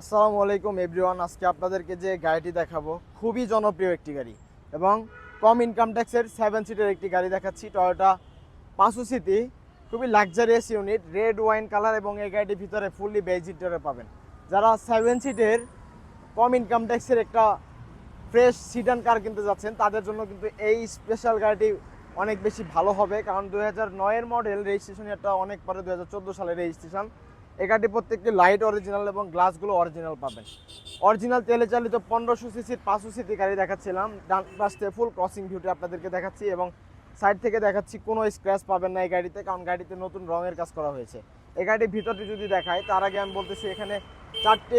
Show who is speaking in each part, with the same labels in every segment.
Speaker 1: আসসালামু আলাইকুম এভরিওয়ান, আজকে আপনাদেরকে যে গাড়িটি দেখাবো, খুবই জনপ্রিয় একটি গাড়ি এবং কম ইনকাম ট্যাক্সের সেভেন সিটের একটি গাড়ি দেখাচ্ছি টয়োটা পাঁচু সিটি খুবই luxurious unit red wine colour এবং এই গাড়িটির ভিতরে ফুললি বেজ ইন্টারে পাবেন। যারা সেভেন সিটের কম ইনকাম ট্যাক্সের একটা ফ্রেশ সিডান কার কিনতে যাচ্ছেন, তাদের জন্য কিন্তু এই স্পেশাল গাড়িটি অনেক বেশি ভালো হবে, কারণ দু হাজার নয়ের মডেল রেজিস্ট্রেশন একটা অনেক পরে দু হাজার চোদ্দ সালের রেজিস্ট্রেশন এই গাড়িটি প্রত্যেকটি লাইট অরিজিনাল এবং গ্লাসগুলো অরিজিনাল পাবেন। অরিজিনাল তেলে চালিত পনেরোশো সিসির পাঁচশো সিসি গাড়ি দেখাচ্ছিলাম। ডান পাশ ফুল ক্রসিং ভিউটি আপনাদেরকে দেখাচ্ছি এবং সাইড থেকে দেখাচ্ছি, কোনো স্ক্র্যাচ পাবেন না এই গাড়িতে, কারণ গাড়িতে নতুন রঙের কাজ করা হয়েছে। এই গাড়ির ভিতরটি যদি দেখায় তার আগে আমি বলতেছি, এখানে চারটি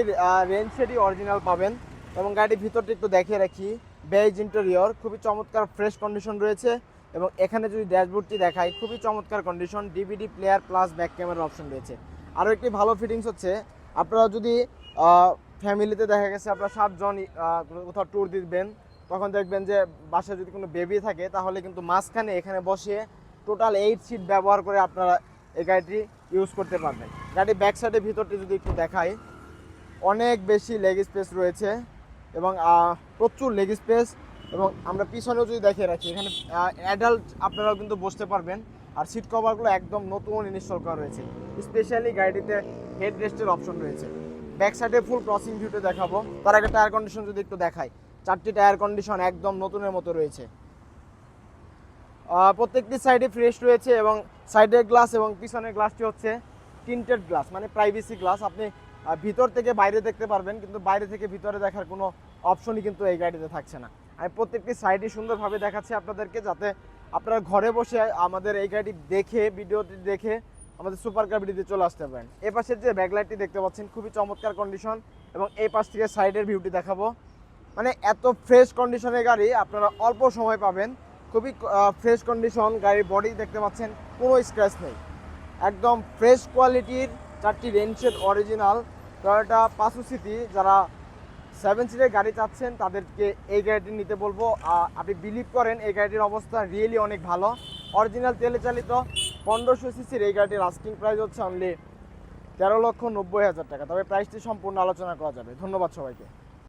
Speaker 1: রেঞ্জ অরিজিনাল পাবেন এবং গাড়ির ভিতরটি একটু দেখিয়ে রাখি। বেজ ইন্টেরিয়র খুবই চমৎকার ফ্রেশ কন্ডিশন রয়েছে এবং এখানে যদি ড্যাশবোর্ডটি দেখাই, খুবই চমৎকার condition DVD player plus back ক্যামেরার অপশন রয়েছে। আরও একটি ভালো ফিটিংস হচ্ছে। আপনারা যদি ফ্যামিলিতে দেখা গেছে আপনারা সাতজন কোথাও ট্যুর দিবেন, তখন দেখবেন যে বাসায় যদি কোনো বেবি থাকে, তাহলে কিন্তু মাঝখানে এখানে বসিয়ে টোটাল এইট সিট ব্যবহার করে আপনারা এই গাড়িটি ইউজ করতে পারবেন। গাড়ির ব্যাক সাইডের ভিতরটি যদি একটু দেখাই, অনেক বেশি লেগ স্পেস রয়েছে এবং প্রচুর লেগ স্পেস এবং আমরা পিছনেও যদি দেখে রাখি, এখানে অ্যাডাল্ট আপনারাও কিন্তু বসতে পারবেন। আর সিট কভারগুলো একদম নতুন ইনস্টল করা রয়েছে। স্পেশালি গাড়িটিতে হেড রেস্টের অপশন রয়েছে। ব্যাক সাইডে ফুল ক্রসিং ভিউতে দেখাবো। তার একটা টায়ার কন্ডিশন যদি একটু দেখাই, চারটি টায়ার কন্ডিশন একদম নতুনের মতো রয়েছে। প্রত্যেকটি সাইডে ফ্রেশ রয়েছে এবং সাইডের গ্লাস এবং পিছনের গ্লাসটি হচ্ছে টিন্টেড গ্লাস মানে প্রাইভেসি গ্লাস আপনি ভিতর থেকে বাইরে দেখতে পারবেন, কিন্তু বাইরে থেকে ভিতরে দেখার কোনো অপশনই কিন্তু এই গাড়িতে থাকছে না। আমি প্রত্যেকটি সাইডই সুন্দরভাবে দেখাচ্ছি আপনাদেরকে, যাতে আপনারা ঘরে বসে আমাদের এই গাড়িটি দেখে, ভিডিওটি দেখে আমাদের সুপার কার ভিডিওতে চলে আসতে পারেন। এ পাশের যে ব্যাকলাইটটি দেখতে পাচ্ছেন, খুবই চমৎকার কন্ডিশন এবং এই পাশ থেকে সাইডের ভিউটি দেখাবো। মানে এত ফ্রেশ কন্ডিশনের গাড়ি আপনারা অল্প সময় পাবেন। খুবই ফ্রেশ কন্ডিশন গাড়ির বডি দেখতে পাচ্ছেন, কোনো স্ক্র্যাচ নেই। একদম ফ্রেশ কোয়ালিটির চারটি রেঞ্জের অরিজিনাল টয়োটা পাঁচু সিটি যারা সেভেন সিটের গাড়ি চাচ্ছেন, তাদেরকে এই গাড়িটি নিতে বলব। আপনি বিলিভ করেন, এই গাড়িটির অবস্থা রিয়েলি অনেক ভালো। অরিজিনাল তেলে চালিত পনেরোশো সিসির এই গাড়িটির লাস্টিং প্রাইস হচ্ছে অনলি তেরো লক্ষ নব্বই হাজার টাকা। তবে প্রাইসটি সম্পূর্ণ আলোচনা করা যাবে। ধন্যবাদ সবাইকে।